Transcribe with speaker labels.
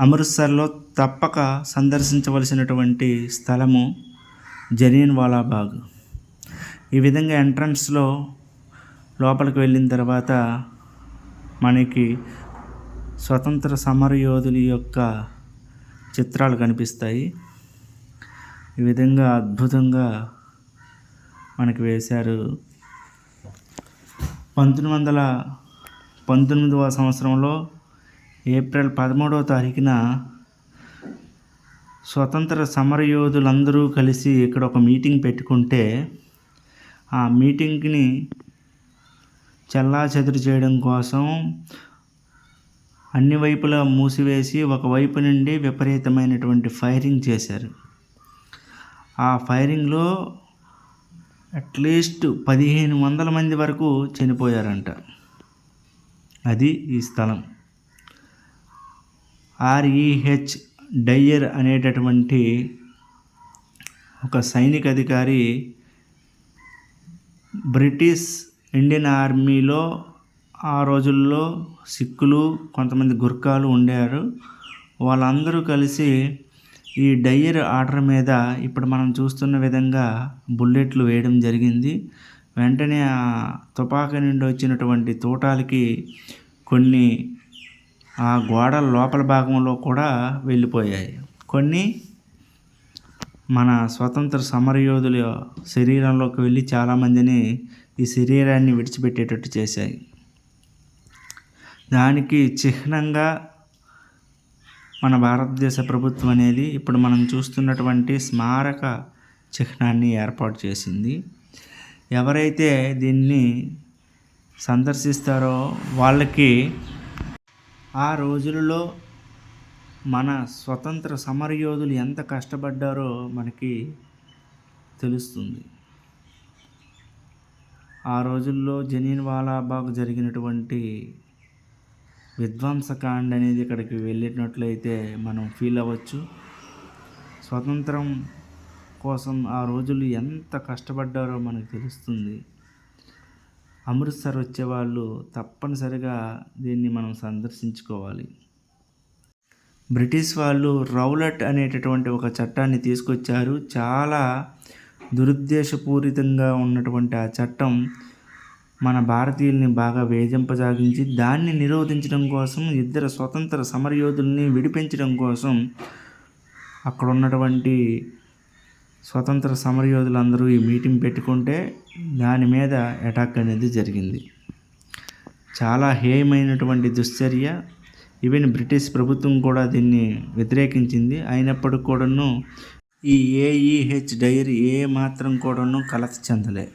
Speaker 1: అమృత్సర్లో తప్పక సందర్శించవలసినటువంటి స్థలము జలియన్ వాలాబాగ్. ఈ విధంగా ఎంట్రన్స్లో లోపలికి వెళ్ళిన తర్వాత మనకి స్వతంత్ర సమరయోధుల యొక్క చిత్రాలు కనిపిస్తాయి. ఈ విధంగా అద్భుతంగా మనకి వేశారు. పంతొమ్మిది వందల పంతొమ్మిదవ సంవత్సరంలో ఏప్రిల్ పదమూడవ తారీఖున స్వతంత్ర సమరయోధులందరూ కలిసి ఇక్కడ ఒక మీటింగ్ పెట్టుకుంటే ఆ మీటింగ్ని చల్లా చెదురు చేయడం కోసం అన్ని వైపులా మూసివేసి ఒకవైపు నుండి విపరీతమైనటువంటి ఫైరింగ్ చేశారు. ఆ ఫైరింగ్లో అట్లీస్ట్ పదిహేను వందల మంది వరకు చనిపోయారంట. అది ఈ స్థలం. ఆర్ఈహెచ్ డయ్యర్ అనేటటువంటి ఒక సైనిక అధికారి బ్రిటిష్ ఇండియన్ ఆర్మీలో ఆ రోజుల్లో సిక్కులు కొంతమంది గుర్ఖాలు ఉండారు వాళ్ళందరూ కలిసి ఈ డయ్యర్ ఆర్డర్ మీద ఇప్పుడు మనం చూస్తున్న విధంగా బుల్లెట్లు వేయడం జరిగింది. వెంటనే ఆ తుపాకీ నుండి వచ్చినటువంటి తూటాలకి కొన్ని ఆ గోడల లోపల భాగంలో కూడా వెళ్ళిపోయాయి. కొన్ని మన స్వతంత్ర సమరయోధుల శరీరంలోకి వెళ్ళి చాలామందిని ఈ శరీరాన్ని విడిచిపెట్టేటట్టు చేశాయి. దానికి చిహ్నంగా మన భారతదేశ ప్రభుత్వం అనేది ఇప్పుడు మనం చూస్తున్నటువంటి స్మారక చిహ్నాన్ని ఏర్పాటు చేసింది. ఎవరైతే దీన్ని సందర్శిస్తారో వాళ్ళకి ఆ రోజులలో మన స్వతంత్ర సమరయోధులు ఎంత కష్టపడ్డారో మనకి తెలుస్తుంది. ఆ రోజుల్లో జనీన్ వాలాబాగ్ జరిగినటువంటి విధ్వంసకాండ అనేది ఇక్కడికి వెళ్ళినట్లయితే మనం ఫీల్ అవ్వచ్చు. స్వతంత్రం కోసం ఆ రోజులు ఎంత కష్టపడ్డారో మనకు తెలుస్తుంది. అమృత్సర్ వచ్చేవాళ్ళు తప్పనిసరిగా దీన్ని మనం సందర్శించుకోవాలి. బ్రిటిష్ వాళ్ళు రౌలట్ అనేటటువంటి ఒక చట్టాన్ని తీసుకొచ్చారు. చాలా దురుద్దేశపూరితంగా ఉన్నటువంటి ఆ చట్టం మన భారతీయుల్ని బాగా వేధింపజాగించి దాన్ని నిరోధించడం కోసం ఇద్దరు స్వతంత్ర సమరయోధుల్ని విడిపించడం కోసం అక్కడ ఉన్నటువంటి స్వతంత్ర సమరయోధులందరూ ఈ మీటింగ్ పెట్టుకుంటే దాని మీద అటాక్ అనేది జరిగింది. చాలా హేయమైనటువంటి దుశ్చర్య. ఈవెన్ బ్రిటిష్ ప్రభుత్వం కూడా దీన్ని వ్యతిరేకించింది. అయినప్పటికి కూడాను ఈ ఏఈహెచ్ డైరీ ఏ మాత్రం కూడాను కలత చెందలే.